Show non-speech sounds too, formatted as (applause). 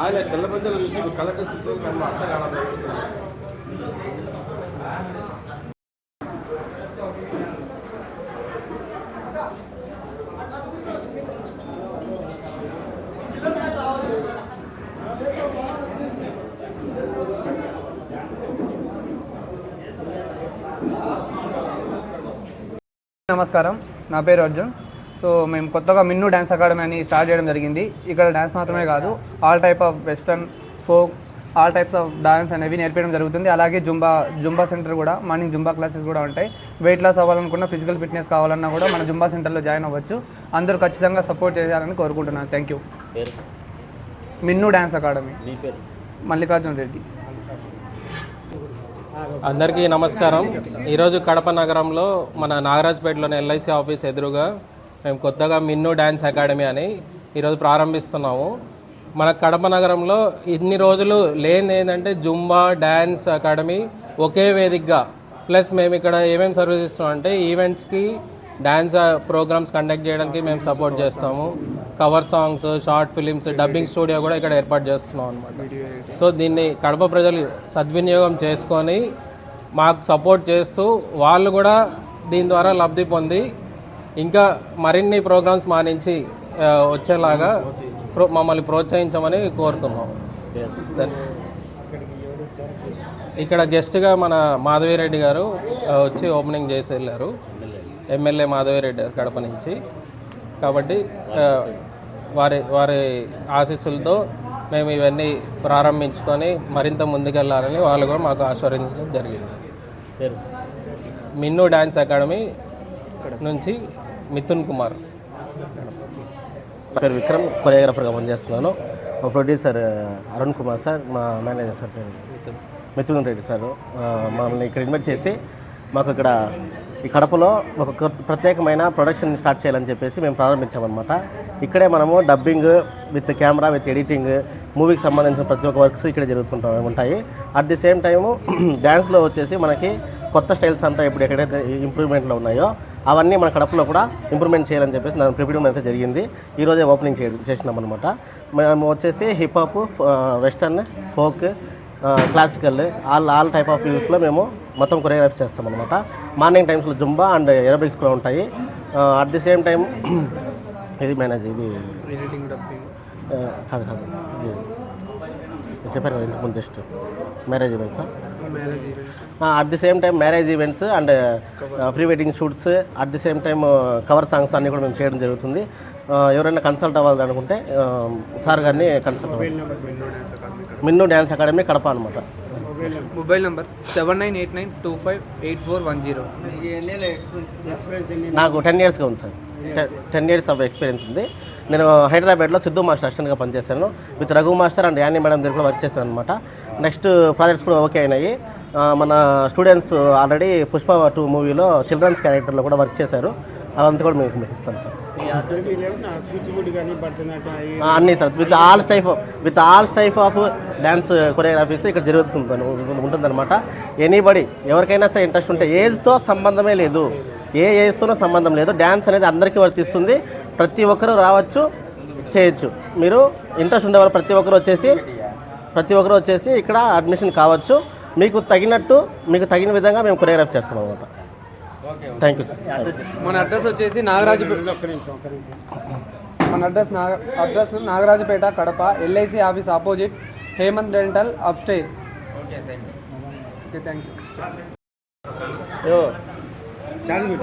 ఆయన తెల్ల పంచాల చూసి కలెక్టర్ సిస్టమ్ మేము అర్థం నమస్కారం. నా పేరు అర్జున్. సో మేము కొత్తగా మిన్ను డ్యాన్స్ అకాడమీ అని స్టార్ట్ చేయడం జరిగింది. ఇక్కడ డ్యాన్స్ మాత్రమే కాదు all type of western folk all types of dance అనేవి నేర్పించడం జరుగుతుంది. అలాగే జుంబా జుంబా సెంటర్ కూడా మార్నింగ్ జుంబా క్లాసెస్ కూడా ఉంటాయి. వెయిట్ లాస్ అవ్వాలనుకున్న ఫిజికల్ ఫిట్నెస్ కావాలన్నా కూడా మన జుంబా సెంటర్లో జాయిన్ అవ్వచ్చు. అందరూ ఖచ్చితంగా సపోర్ట్ చేయాలని కోరుకుంటున్నాను. Thank you. Minnu dance academy. Mallikarjuna Reddy. అందరికీ నమస్కారం. ఈరోజు కడప నగరంలో మన నాగరాజ్పేటలోని ఎల్ఐసి ఆఫీస్ ఎదురుగా మేము కొత్తగా మిన్ను డ్యాన్స్ అకాడమీ అని ఈరోజు ప్రారంభిస్తున్నాము. మన కడప నగరంలో ఇన్ని రోజులు లేని ఏంటంటే జుంబా డ్యాన్స్ అకాడమీ ఒకే వేదికగా. ప్లస్ మేము ఇక్కడ ఏమేమి సర్వీస్ ఇస్తాం అంటే ఈవెంట్స్కి డ్యాన్స్ ప్రోగ్రామ్స్ కండక్ట్ చేయడానికి మేము సపోర్ట్ చేస్తాము. Cover songs short films dubbing studio కూడా ఇక్కడ ఏర్పాటు చేస్తున్నాం అనమాట సో దీన్ని కడప ప్రజలు సద్వినియోగం చేసుకొని మాకు సపోర్ట్ చేస్తూ వాళ్ళు కూడా దీని ద్వారా లబ్ధి పొంది ఇంకా మరిన్ని ప్రోగ్రామ్స్ మా నుంచి వచ్చేలాగా ప్రో మమ్మల్ని ప్రోత్సహించమని కోరుతున్నాం. ఇక్కడ గెస్ట్గా మన మాధవిరెడ్డి గారు వచ్చి ఓపెనింగ్ చేసి వెళ్ళారు. ఎమ్మెల్యే మాధవిరెడ్డి గారు కడప నుంచి. కాబట్టి వారి వారి ఆశీస్సులతో మేము ఇవన్నీ ప్రారంభించుకొని మరింత ముందుకెళ్ళాలని వాళ్ళు కూడా మాకు ఆశీర్వదించడం జరిగింది. పేరు మిన్ను డ్యాన్స్ అకాడమీ నుంచి మిథున్ కుమార్. పేరు విక్రమ్ కొరియోగ్రాఫర్గా పనిచేస్తున్నాను. మా ప్రొడ్యూసర్ అరుణ్ కుమార్ సార్ మా మేనేజర్ సార్ పేరు. మిథున్. రెడ్డి సార్. మమ్మల్ని ఇక్కడ ఇన్వైట్ చేసి మాకు ఇక్కడ ఈ కడపలో ఒక ప్రత్యేకమైన ప్రొడక్షన్ స్టార్ట్ చేయాలని చెప్పేసి మేము ప్రారంభించామన్నమాట. ఇక్కడే మనము dubbing with camera with editing మూవీకి సంబంధించిన ప్రతి ఒక్క వర్క్స్ ఇక్కడ జరుగుతుంటా ఉంటాయి. అట్ ది సేమ్ టైము డ్యాన్స్లో వచ్చేసి మనకి కొత్త స్టైల్స్ అంతా ఇప్పుడు ఎక్కడైతే ఇంప్రూవ్మెంట్లో ఉన్నాయో అవన్నీ మన కడపలో కూడా ఇంప్రూవ్మెంట్ చేయాలని చెప్పేసి దాని ప్రిపేరింగ్ అయితే జరిగింది. ఈరోజే ఓపెనింగ్ చే చేసినాం అనమాట మేము వచ్చేసి hip hop western folk classical all all type of వ్యూస్లో మేము మొత్తం కొరియోగ్రఫీ చేస్తాం అనమాట మార్నింగ్ టైమ్స్లో జుంబా అండ్ ఎరోబిక్స్ కూడా ఉంటాయి. అట్ ది సేమ్ టైం (clears throat) ఇది మేనేజ్ ఇది. కాదు కాదు. ఇది నేను చెప్పాను కదా ఇంతకు ముందు just marriage events at the same time marriage events and pre wedding shoots at the same time cover songs అన్నీ కూడా మేము చేయడం జరుగుతుంది. ఎవరైనా కన్సల్ట్ అవ్వాలి అనుకుంటే సార్ గారిని కన్సల్ట్ అవ్వాలి. మిన్ను డ్యాన్స్ అకాడమీ కడప అనమాట mobile number. Seven nine eight nine two five eight four one zero. నాకు టెన్ ఇయర్స్గా ఉంది sir. Ten years of experience ఉంది. నేను హైదరాబాద్లో సిద్ధు మాస్టర్ అసిస్టెంట్గా పనిచేశాను. With Raghu master and Annie madam దగ్గర కూడా వర్క్ చేశాను అనమాట నెక్స్ట్ ప్రాజెక్ట్స్ కూడా ఓకే అయినాయి. మన స్టూడెంట్స్ ఆల్రెడీ పుష్ప టూ మూవీలో చిల్డ్రన్స్ క్యారెక్టర్లో కూడా వర్క్ చేశారు. అదంతా కూడా మీకు ఇస్తాను సార్. అన్నీ sir. With all type with all type of dance choreographies ఇక్కడ జరుగుతుంది ఉంటుందన్నమాట. ఎనీబడి ఎవరికైనా సరే ఇంట్రెస్ట్ ఉంటే ఏజ్తో సంబంధమే లేదు. ఏ ఏజ్తోనో సంబంధం లేదు. డ్యాన్స్ అనేది అందరికీ వర్తిస్తుంది. ప్రతి ఒక్కరూ రావచ్చు చేయొచ్చు. మీరు ఇంట్రెస్ట్ ఉండేవాళ్ళు ప్రతి ఒక్కరు వచ్చేసి ప్రతి ఒక్కరు వచ్చేసి ఇక్కడ అడ్మిషన్ కావచ్చు. మీకు తగినట్టు మీకు తగిన విధంగా మేము కొరియోగ్రఫీ చేస్తాం అనమాట థ్యాంక్ యూ సార్ మన అడ్రస్ వచ్చేసి నాగరాజు మన address Naga address Nagarajupeta Kadapa LIC office opposite Hemanth dental up stair okay thank you charge